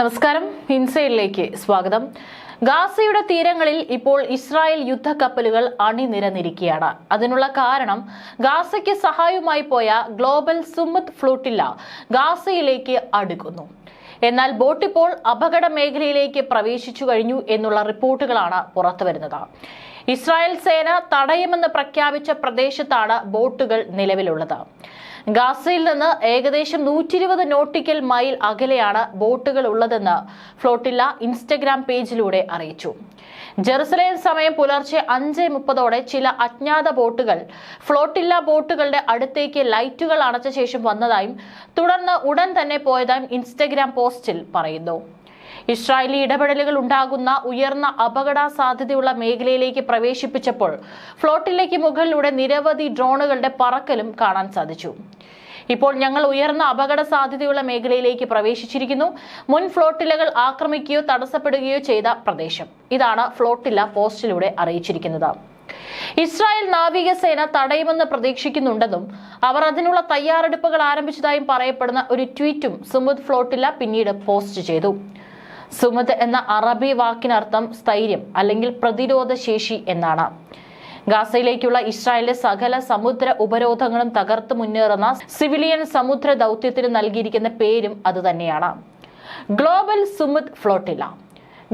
നമസ്കാരം. ഹിൻസയിലേക്ക് സ്വാഗതം. ഗാസയുടെ തീരങ്ങളിൽ ഇപ്പോൾ ഇസ്രായേൽ യുദ്ധക്കപ്പലുകൾ അണിനിരന്നിരിക്കുകയാണ്. അതിനുള്ള കാരണം ഗാസയ്ക്ക് സഹായവുമായി പോയ ഗ്ലോബൽ സുമത് ഫ്ലൂട്ടില്ല ഗാസയിലേക്ക് അടുക്കുന്നു. എന്നാൽ ബോട്ട് ഇപ്പോൾ അപകട മേഖലയിലേക്ക് പ്രവേശിച്ചു കഴിഞ്ഞു എന്നുള്ള റിപ്പോർട്ടുകളാണ് പുറത്തുവരുന്നത് ഇസ്രായേൽ സേന തടയുമെന്ന് പ്രഖ്യാപിച്ച പ്രദേശത്താണ് ബോട്ടുകൾ നിലവിലുള്ളത്. ഗാസയിൽ നിന്ന് ഏകദേശം നൂറ്റി ഇരുപത് നോട്ടിക്കൽ മൈൽ അകലെയാണ് ബോട്ടുകൾ ഉള്ളതെന്ന് ഫ്ലോട്ടില്ല ഇൻസ്റ്റഗ്രാം പേജിലൂടെ അറിയിച്ചു. ജെറുസലേം സമയം പുലർച്ചെ അഞ്ച് മുപ്പതോടെ ചില അജ്ഞാത ബോട്ടുകൾ ഫ്ലോട്ടില്ല ബോട്ടുകളുടെ അടുത്തേക്ക് ലൈറ്റുകൾ അണച്ച ശേഷം വന്നതായും തുടർന്ന് ഉടൻ തന്നെ പോയതായും ഇൻസ്റ്റഗ്രാം പോസ്റ്റിൽ പറയുന്നു. ഇസ്രായേലി ഇടപെടലുകൾ ഉണ്ടാകുന്ന ഉയർന്ന അപകട സാധ്യതയുള്ള മേഖലയിലേക്ക് പ്രവേശിപ്പിച്ചപ്പോൾ ഫ്ലോട്ടിലേക്ക് മുകളിലൂടെ നിരവധി ഡ്രോണുകളുടെ പറക്കലും കാണാൻ സാധിച്ചു. ഇപ്പോൾ ഞങ്ങൾ ഉയർന്ന അപകട സാധ്യതയുള്ള മേഖലയിലേക്ക് പ്രവേശിച്ചിരിക്കുന്നു. മുൻ ഫ്ലോട്ടിലകൾ ആക്രമിക്കുകയോ തടസ്സപ്പെടുകയോ ചെയ്ത പ്രദേശം. ഇതാണ് ഫ്ലോട്ടില പോസ്റ്റിലൂടെ അറിയിച്ചിരിക്കുന്നത്. ഇസ്രായേൽ നാവികസേന തടയുമെന്ന് പ്രതീക്ഷിക്കുന്നുണ്ടെന്നും അവർ അതിനുള്ള തയ്യാറെടുപ്പുകൾ ആരംഭിച്ചതായും പറയപ്പെടുന്ന ഒരു ട്വീറ്റും സുമുദ് ഫ്ലോട്ടില പിന്നീട് പോസ്റ്റ് ചെയ്തു. സുമത് എന്ന അറബി വാക്കിനർത്ഥം സ്ഥൈര്യം അല്ലെങ്കിൽ പ്രതിരോധ ശേഷി എന്നാണ്. ഗാസയിലേക്കുള്ള ഇസ്രായേലിന്റെ സകല സമുദ്ര ഉപരോധങ്ങളും തകർത്ത് മുന്നേറുന്ന സിവിലിയൻ സമുദ്ര ദൗത്യത്തിന് നൽകിയിരിക്കുന്ന പേരും അതുതന്നെയാണ് ഗ്ലോബൽ സുമത് ഫ്ലോട്ടില്ല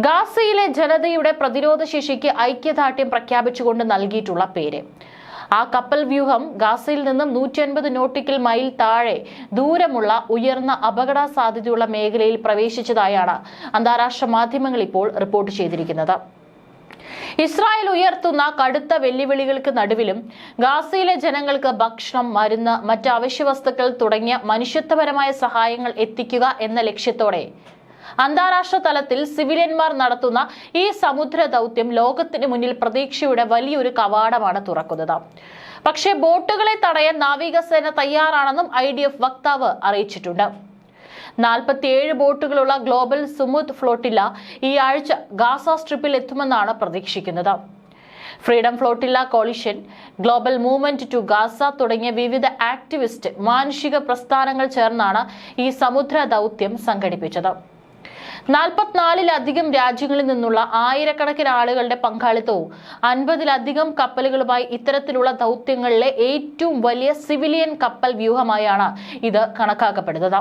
ഗാസയിലെ ജനതയുടെ പ്രതിരോധ ശേഷിക്ക് ഐക്യദാർഢ്യം പ്രഖ്യാപിച്ചുകൊണ്ട് നൽകിയിട്ടുള്ള പേര്. ആ കപ്പൽ വ്യൂഹം ഗാസയിൽ നിന്നും നൂറ്റി അൻപത് നോട്ടിക്കൽ മൈൽ താഴെ ദൂരമുള്ള ഉയർന്ന അപകട സാധ്യതയുള്ള മേഖലയിൽ പ്രവേശിച്ചതായാണ് അന്താരാഷ്ട്ര മാധ്യമങ്ങൾ ഇപ്പോൾ റിപ്പോർട്ട് ചെയ്തിരിക്കുന്നത്. ഇസ്രായേൽ ഉയർത്തുന്ന കടുത്ത വെല്ലുവിളികൾക്ക് നടുവിലും ഗാസയിലെ ജനങ്ങൾക്ക് ഭക്ഷണം മരുന്ന് മറ്റ് അവശ്യ വസ്തുക്കൾ തുടങ്ങിയ മനുഷ്യത്വപരമായ സഹായങ്ങൾ എത്തിക്കുക എന്ന ലക്ഷ്യത്തോടെ അന്താരാഷ്ട്ര തലത്തിൽ സിവിലിയന്മാർ നടത്തുന്ന ഈ സമുദ്ര ദൗത്യം ലോകത്തിന് മുന്നിൽ പ്രതീക്ഷയുടെ വലിയൊരു കവാടമാണ് തുറക്കുന്നത്. പക്ഷേ ബോട്ടുകളെ തടയാൻ നാവികസേന തയ്യാറാണെന്നും ഐ വക്താവ് അറിയിച്ചിട്ടുണ്ട്. നാൽപ്പത്തിയേഴ് ബോട്ടുകളുള്ള ഗ്ലോബൽ സുമുദ് ഫ്ലോട്ടില്ല ഈ ആഴ്ച ഗാസ സ്ട്രിപ്പിൽ എത്തുമെന്നാണ് പ്രതീക്ഷിക്കുന്നത്. Freedom flotilla coalition global movement to Gaza തുടങ്ങിയ വിവിധ ആക്ടിവിസ്റ്റ് മാനുഷിക പ്രസ്ഥാനങ്ങൾ ചേർന്നാണ് ഈ സമുദ്ര ദൗത്യം സംഘടിപ്പിച്ചത്. നാൽപ്പത്തിനാലിലധികം രാജ്യങ്ങളിൽ നിന്നുള്ള ആയിരക്കണക്കിന് ആളുകളുടെ പങ്കാളിത്തവും അൻപതിലധികം കപ്പലുകളുമായി ഇത്തരത്തിലുള്ള ദൗത്യങ്ങളിലെ ഏറ്റവും വലിയ സിവിലിയൻ കപ്പൽ വ്യൂഹമായാണ് ഇത് കണക്കാക്കപ്പെടുന്നത്.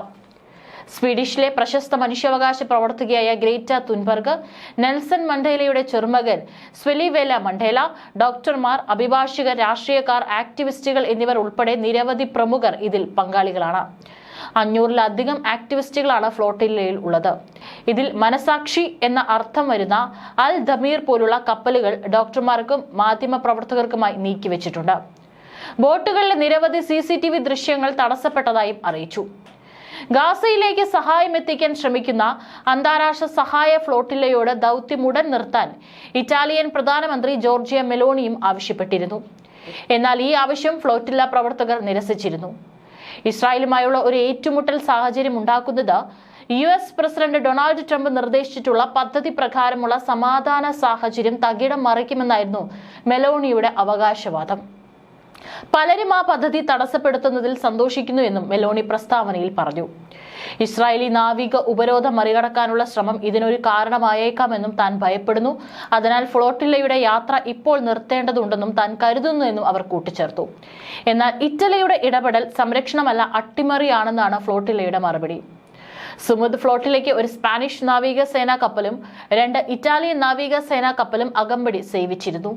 സ്വീഡിഷിലെ പ്രശസ്ത മനുഷ്യാവകാശ പ്രവർത്തകയായ ഗ്രേറ്റ തുൻബർഗ് നെൽസൺ മണ്ടേലയുടെ ചെറുമകൻ സ്വെലിവേല മണ്ടേല ഡോക്ടർമാർ അഭിഭാഷകർ രാഷ്ട്രീയക്കാർ ആക്ടിവിസ്റ്റുകൾ എന്നിവർ ഉൾപ്പെടെ നിരവധി പ്രമുഖർ ഇതിൽ പങ്കാളികളാണ്. അഞ്ഞൂറിലധികം ആക്ടിവിസ്റ്റുകളാണ് ഫ്ലോട്ടില്ലയിൽ ഉള്ളത്. ഇതിൽ മനസാക്ഷി എന്ന അർത്ഥം വരുന്ന അൽ ദമീർ പോലുള്ള കപ്പലുകൾ ഡോക്ടർമാർക്കും മാധ്യമ പ്രവർത്തകർക്കുമായി നീക്കിവെച്ചിട്ടുണ്ട് ബോട്ടുകളിലെ നിരവധി സി സി ടി വി ദൃശ്യങ്ങൾ തടസ്സപ്പെട്ടതായും അറിയിച്ചു. ഗാസയിലേക്ക് സഹായം എത്തിക്കാൻ ശ്രമിക്കുന്ന അന്താരാഷ്ട്ര സഹായ ഫ്ലോട്ടില്ലയോട് ദൗത്യം ഉടൻ നിർത്താൻ ഇറ്റാലിയൻ പ്രധാനമന്ത്രി ജോർജിയ മെലോണിയും ആവശ്യപ്പെട്ടിരുന്നു. എന്നാൽ ഈ ആവശ്യം ഫ്ലോട്ടില്ല പ്രവർത്തകർ നിരസിച്ചിരുന്നു. ഇസ്രായേലുമായുള്ള ഒരു ഏറ്റുമുട്ടൽ സാഹചര്യം ഉണ്ടാക്കുന്നത് U S president Donald Trump നിർദ്ദേശിച്ചിട്ടുള്ള പദ്ധതി പ്രകാരമുള്ള സമാധാന സാഹചര്യം തകിടം മറിക്കുമെന്നായിരുന്നു മെലോണിയുടെ അവകാശവാദം. പലരും ആ പദ്ധതി തടസ്സപ്പെടുത്തുന്നതിൽ സന്തോഷിക്കുന്നു എന്നും മെലോണി പ്രസ്താവനയിൽ പറഞ്ഞു. ഇസ്രായേലി നാവിക ഉപരോധം മറികടക്കാനുള്ള ശ്രമം ഇതിനൊരു കാരണമായേക്കാമെന്നും താൻ ഭയപ്പെടുന്നു. അതിനാൽ ഫ്ലോട്ടില്ലയുടെ യാത്ര ഇപ്പോൾ നിർത്തേണ്ടതുണ്ടെന്നും താൻ കരുതുന്നു എന്നും അവർ കൂട്ടിച്ചേർത്തു. എന്നാൽ ഇറ്റലിയുടെ ഇടപെടൽ സംരക്ഷണമല്ല അട്ടിമറിയാണെന്നാണ് ഫ്ലോട്ടില്ലയുടെ മറുപടി. സുമുദ് ഫ്ലോട്ടിലേക്ക് ഒരു സ്പാനിഷ് നാവിക സേനാ കപ്പലും രണ്ട് ഇറ്റാലിയൻ നാവിക സേനാ കപ്പലും അകമ്പടി സേവിച്ചിരുന്നു.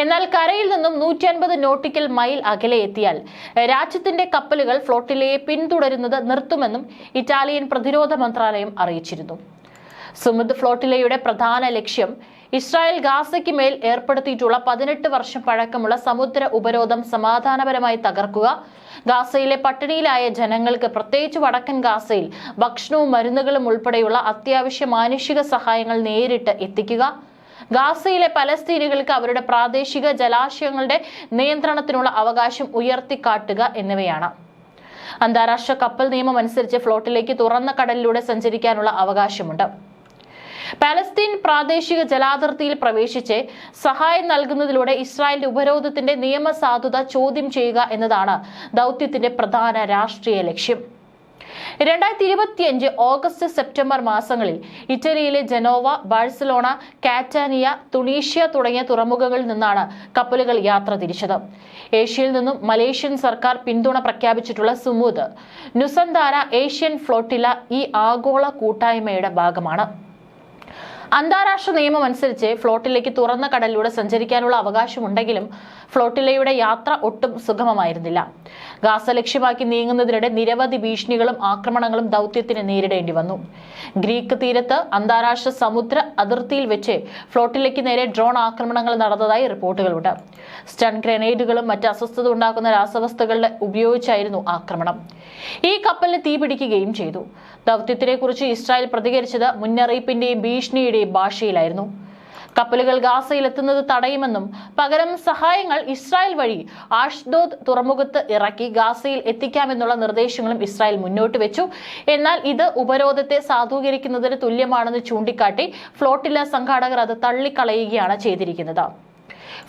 എന്നാൽ കരയിൽ നിന്നും നൂറ്റി അൻപത് നോട്ടിക്കൽ മൈൽ അകലെ എത്തിയാൽ രാജ്യത്തിന്റെ കപ്പലുകൾ ഫ്ലോട്ടിലയെ പിന്തുടരുന്നത് നിർത്തുമെന്നും ഇറ്റാലിയൻ പ്രതിരോധ മന്ത്രാലയം അറിയിച്ചിരുന്നു. സുമുദ് ഫ്ലോട്ടിലയുടെ പ്രധാന ലക്ഷ്യം ഇസ്രായേൽ ഗാസയ്ക്ക് മേൽ ഏർപ്പെടുത്തിയിട്ടുള്ള പതിനെട്ട് വർഷം പഴക്കമുള്ള സമുദ്ര ഉപരോധം സമാധാനപരമായി തകർക്കുക ഗാസയിലെ പട്ടിണിയിലായ ജനങ്ങൾക്ക് പ്രത്യേകിച്ച് വടക്കൻ ഗാസയിൽ ഭക്ഷണവും മരുന്നുകളും ഉൾപ്പെടെയുള്ള അത്യാവശ്യ മാനുഷിക സഹായങ്ങൾ നേരിട്ട് എത്തിക്കുക ഗാസയിലെ പലസ്തീനികൾക്ക് അവരുടെ പ്രാദേശിക ജലാശയങ്ങളുടെ നിയന്ത്രണത്തിനുള്ള അവകാശം ഉയർത്തിക്കാട്ടുക എന്നിവയാണ്. അന്താരാഷ്ട്ര കപ്പൽ നിയമം അനുസരിച്ച് ഫ്ലോട്ടിലേക്ക് തുറന്ന കടലിലൂടെ സഞ്ചരിക്കാനുള്ള അവകാശമുണ്ട്. പാലസ്തീൻ പ്രാദേശിക ജലാതിർത്തിയിൽ പ്രവേശിച്ച് സഹായം നൽകുന്നതിലൂടെ ഇസ്രായേലിന്റെ ഉപരോധത്തിന്റെ നിയമസാധുത ചോദ്യം ചെയ്യുക എന്നതാണ് ദൗത്യത്തിന്റെ പ്രധാന രാഷ്ട്രീയ ലക്ഷ്യം. രണ്ടായിരത്തി ഇരുപത്തിയഞ്ച് ഓഗസ്റ്റ് സെപ്റ്റംബർ മാസങ്ങളിൽ ഇറ്റലിയിലെ ജനോവ ബാഴ്സലോണ കാറ്റാനിയ തുണീഷ്യ തുടങ്ങിയ തുറമുഖങ്ങളിൽ നിന്നാണ് കപ്പലുകൾ യാത്ര തിരിച്ചത്. ഏഷ്യയിൽ നിന്നും മലേഷ്യൻ സർക്കാർ പിന്തുണ പ്രഖ്യാപിച്ചിട്ടുള്ള സുമൂത് നുസന്താര ഏഷ്യൻ ഫ്ലോട്ടില ഈ ആഗോള കൂട്ടായ്മയുടെ ഭാഗമാണ്. അന്താരാഷ്ട്ര നിയമം അനുസരിച്ച് ഫ്ലോട്ടിലേക്ക് തുറന്ന കടലിലൂടെ സഞ്ചരിക്കാനുള്ള അവകാശമുണ്ടെങ്കിലും ഫ്ലോട്ടിലയുടെ യാത്ര ഒട്ടും സുഗമമായിരുന്നില്ല. ഗാസ ലക്ഷ്യമാക്കി നീങ്ങുന്നതിനിടെ നിരവധി ഭീഷണികളും ആക്രമണങ്ങളും ദൗത്യത്തിന് നേരിടേണ്ടി വന്നു. ഗ്രീക്ക് തീരത്ത് അന്താരാഷ്ട്ര സമുദ്ര അതിർത്തിയിൽ വെച്ച് ഫ്ലോട്ടിലേക്ക് നേരെ ഡ്രോൺ ആക്രമണങ്ങൾ നടന്നതായി റിപ്പോർട്ടുകളുണ്ട്. സ്റ്റൺ ഗ്രനേഡുകളും മറ്റ് അസ്വസ്ഥത ഉണ്ടാക്കുന്ന രാസവസ്തുക്കളുടെ ഉപയോഗിച്ചായിരുന്നു ആക്രമണം. ഈ കപ്പലിന് തീപിടിക്കുകയും ചെയ്തു. ദൗത്യത്തിനെ കുറിച്ച് ഇസ്രായേൽ പ്രതികരിച്ചത് മുന്നറിയിപ്പിന്റെയും ഭീഷണിയുടെയും ഭാഷയിലായിരുന്നു. കപ്പലുകൾ ഗാസയിൽ എത്തുന്നത് തടയുമെന്നും പകരം സഹായങ്ങൾ ഇസ്രായേൽ വഴി ആഷ്ദോദ് തുറമുഖത്ത് ഇറക്കി ഗാസയിൽ എത്തിക്കാമെന്നുള്ള നിർദ്ദേശങ്ങളും ഇസ്രായേൽ മുന്നോട്ട് വെച്ചു. എന്നാൽ ഇത് ഉപരോധത്തെ സാധൂകരിക്കുന്നതിന് തുല്യമാണെന്ന് ചൂണ്ടിക്കാട്ടി ഫ്ലോട്ടില്ല സംഘാടകർ അത് തള്ളിക്കളയുകയാണ് ചെയ്തിരിക്കുന്നത്.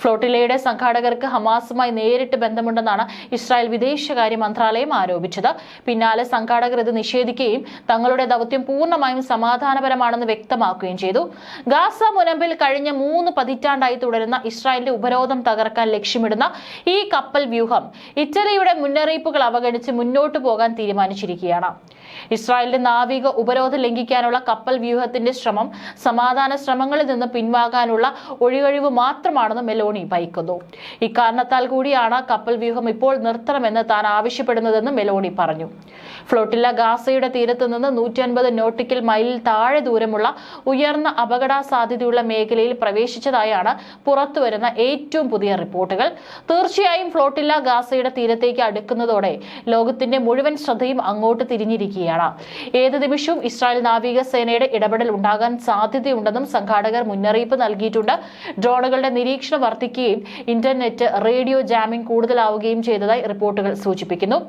ഫ്ലോട്ടിലയുടെ സംഘാടകർക്ക് ഹമാസുമായി നേരിട്ട് ബന്ധമുണ്ടെന്നാണ് ഇസ്രായേൽ വിദേശകാര്യ മന്ത്രാലയം ആരോപിച്ചത്. പിന്നാലെ സംഘാടകർ ഇത് നിഷേധിക്കുകയും തങ്ങളുടെ ദൗത്യം പൂർണമായും സമാധാനപരമാണെന്ന് വ്യക്തമാക്കുകയും ചെയ്തു. ഗാസ മുനമ്പിൽ കഴിഞ്ഞ മൂന്ന് പതിറ്റാണ്ടായി തുടരുന്ന ഇസ്രായേലിന്റെ ഉപരോധം തകർക്കാൻ ലക്ഷ്യമിടുന്ന ഈ കപ്പൽ വ്യൂഹം ഇറ്റലിയുടെ മുന്നറിയിപ്പുകൾ അവഗണിച്ച് മുന്നോട്ടു പോകാൻ തീരുമാനിച്ചിരിക്കുകയാണ്. ഇസ്രായേലിന്റെ നാവിക ഉപരോധം ലംഘിക്കാനുള്ള കപ്പൽ വ്യൂഹത്തിന്റെ ശ്രമം സമാധാന ശ്രമങ്ങളിൽ നിന്ന് പിൻവാങ്ങാനുള്ള ഒഴികഴിവ് മാത്രമാണെന്ന് മെലോണി ഭയക്കുന്നു. ഇക്കാരണത്താൽ കൂടിയാണ് കപ്പൽ വ്യൂഹം ഇപ്പോൾ നിർത്തണമെന്ന് താൻ ആവശ്യപ്പെടുന്നതെന്ന് മെലോണി പറഞ്ഞു. ഫ്ലോട്ടില്ല ഗാസയുടെ തീരത്ത് നിന്ന് നൂറ്റി അൻപത് നോട്ടിക്കൽ മൈലിൽ താഴെ ദൂരമുള്ള ഉയർന്ന അപകട സാധ്യതയുള്ള മേഖലയിൽ പ്രവേശിച്ചതായാണ് പുറത്തുവരുന്ന ഏറ്റവും പുതിയ റിപ്പോർട്ടുകൾ. തീർച്ചയായും ഫ്ലോട്ടില്ല ഗാസയുടെ തീരത്തേക്ക് അടുക്കുന്നതോടെ ലോകത്തിന്റെ മുഴുവൻ ശ്രദ്ധയും അങ്ങോട്ട് തിരിഞ്ഞിരിക്കുകയാണ്. ഏത് നിമിഷവും ഇസ്രായേൽ നാവികസേനയുടെ ഇടപെടൽ ഉണ്ടാകാൻ സാധ്യതയുണ്ടെന്നും സംഘാടകർ മുന്നറിയിപ്പ് നൽകിയിട്ടുണ്ട്. ഡ്രോണുകളുടെ നിരീക്ഷണം വർദ്ധിക്കുകയും ഇന്റർനെറ്റ് റേഡിയോ ജാമിംഗ് കൂടുതലാവുകയും ചെയ്തതായി റിപ്പോർട്ടുകൾ സൂചിപ്പിക്കുന്നു.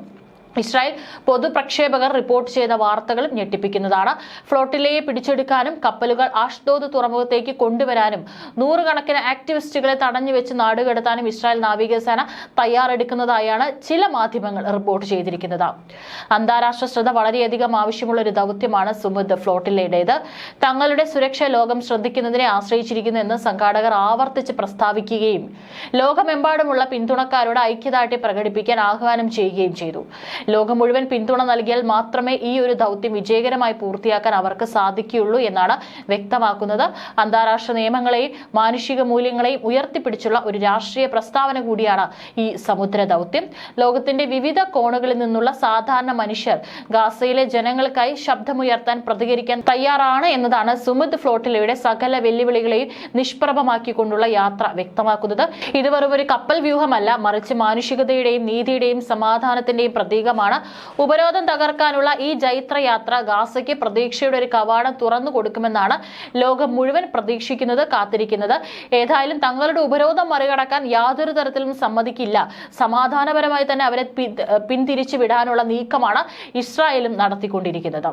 ഇസ്രായേൽ പൊതുപ്രക്ഷേപകർ റിപ്പോർട്ട് ചെയ്ത വാർത്തകളും ഞെട്ടിപ്പിക്കുന്നതാണ്. ഫ്ലോട്ടിലയെ പിടിച്ചെടുക്കാനും കപ്പലുകൾ ആഷ്ദോദ് തുറമുഖത്തേക്ക് കൊണ്ടുവരാനും നൂറുകണക്കിന് ആക്ടിവിസ്റ്റുകളെ തടഞ്ഞു വെച്ച് നാടുകടത്താനും ഇസ്രായേൽ നാവികസേന തയ്യാറെടുക്കുന്നതായാണ് ചില മാധ്യമങ്ങൾ റിപ്പോർട്ട് ചെയ്തിരിക്കുന്നത്. അന്താരാഷ്ട്ര ശ്രദ്ധ വളരെയധികം ആവശ്യമുള്ള ഒരു ദൗത്യമാണ് സുമുദ് ഫ്ലോട്ടിലയുടേത്. തങ്ങളുടെ സുരക്ഷ ലോകം ശ്രദ്ധിക്കുന്നതിനെ ആശ്രയിച്ചിരിക്കുന്നു എന്ന് സംഘാടകർ ആവർത്തിച്ച് പ്രസ്താവിക്കുകയും ലോകമെമ്പാടുമുള്ള പിന്തുണക്കാരോട് ഐക്യദാർഢ്യം പ്രകടിപ്പിക്കാൻ ആഹ്വാനം ചെയ്യുകയും ചെയ്തു. ലോകം മുഴുവൻ പിന്തുണ നൽകിയാൽ മാത്രമേ ഈ ഒരു ദൗത്യം വിജയകരമായി പൂർത്തിയാക്കാൻ അവർക്ക് സാധിക്കുകയുള്ളൂ എന്നാണ് വ്യക്തമാക്കുന്നത്. അന്താരാഷ്ട്ര നിയമങ്ങളെയും മാനുഷിക മൂല്യങ്ങളെയും ഉയർത്തിപ്പിടിച്ചുള്ള ഒരു രാഷ്ട്രീയ പ്രസ്താവന കൂടിയാണ് ഈ സമുദ്ര ദൗത്യം. ലോകത്തിന്റെ വിവിധ കോണുകളിൽ നിന്നുള്ള സാധാരണ മനുഷ്യർ ഗാസയിലെ ജനങ്ങൾക്കായി ശബ്ദമുയർത്താൻ പ്രതികരിക്കാൻ തയ്യാറാണ് എന്നതാണ് സുമിത് ഫ്ലോട്ടിലയുടെ സകല വെല്ലുവിളികളെയും നിഷ്പ്രഭമാക്കിക്കൊണ്ടുള്ള യാത്ര വ്യക്തമാക്കുന്നത്. ഇത് വെറും ഒരു കപ്പൽ വ്യൂഹമല്ല മറിച്ച് മാനുഷികതയുടെയും നീതിയുടെയും സമാധാനത്തിന്റെയും പ്രതീകമാണ് ഉപരോധം തകർക്കാനുള്ള ഈ ജൈത്രയാത്ര ഗാസയ്ക്ക് പ്രതീക്ഷയുടെ ഒരു കവാടം തുറന്നു കൊടുക്കുമെന്നാണ് ലോകം മുഴുവൻ പ്രതീക്ഷിക്കുന്നത് കാത്തിരിക്കുന്നത്. ഏതായാലും തങ്ങളുടെ ഉപരോധം മറികടക്കാൻ യാതൊരു തരത്തിലും സമ്മതിക്കില്ല. സമാധാനപരമായി തന്നെ അവരെ പിന്തിരിച്ചു വിടാനുള്ള നീക്കമാണ് ഇസ്രായേലും നടത്തിക്കൊണ്ടിരിക്കുന്നത്.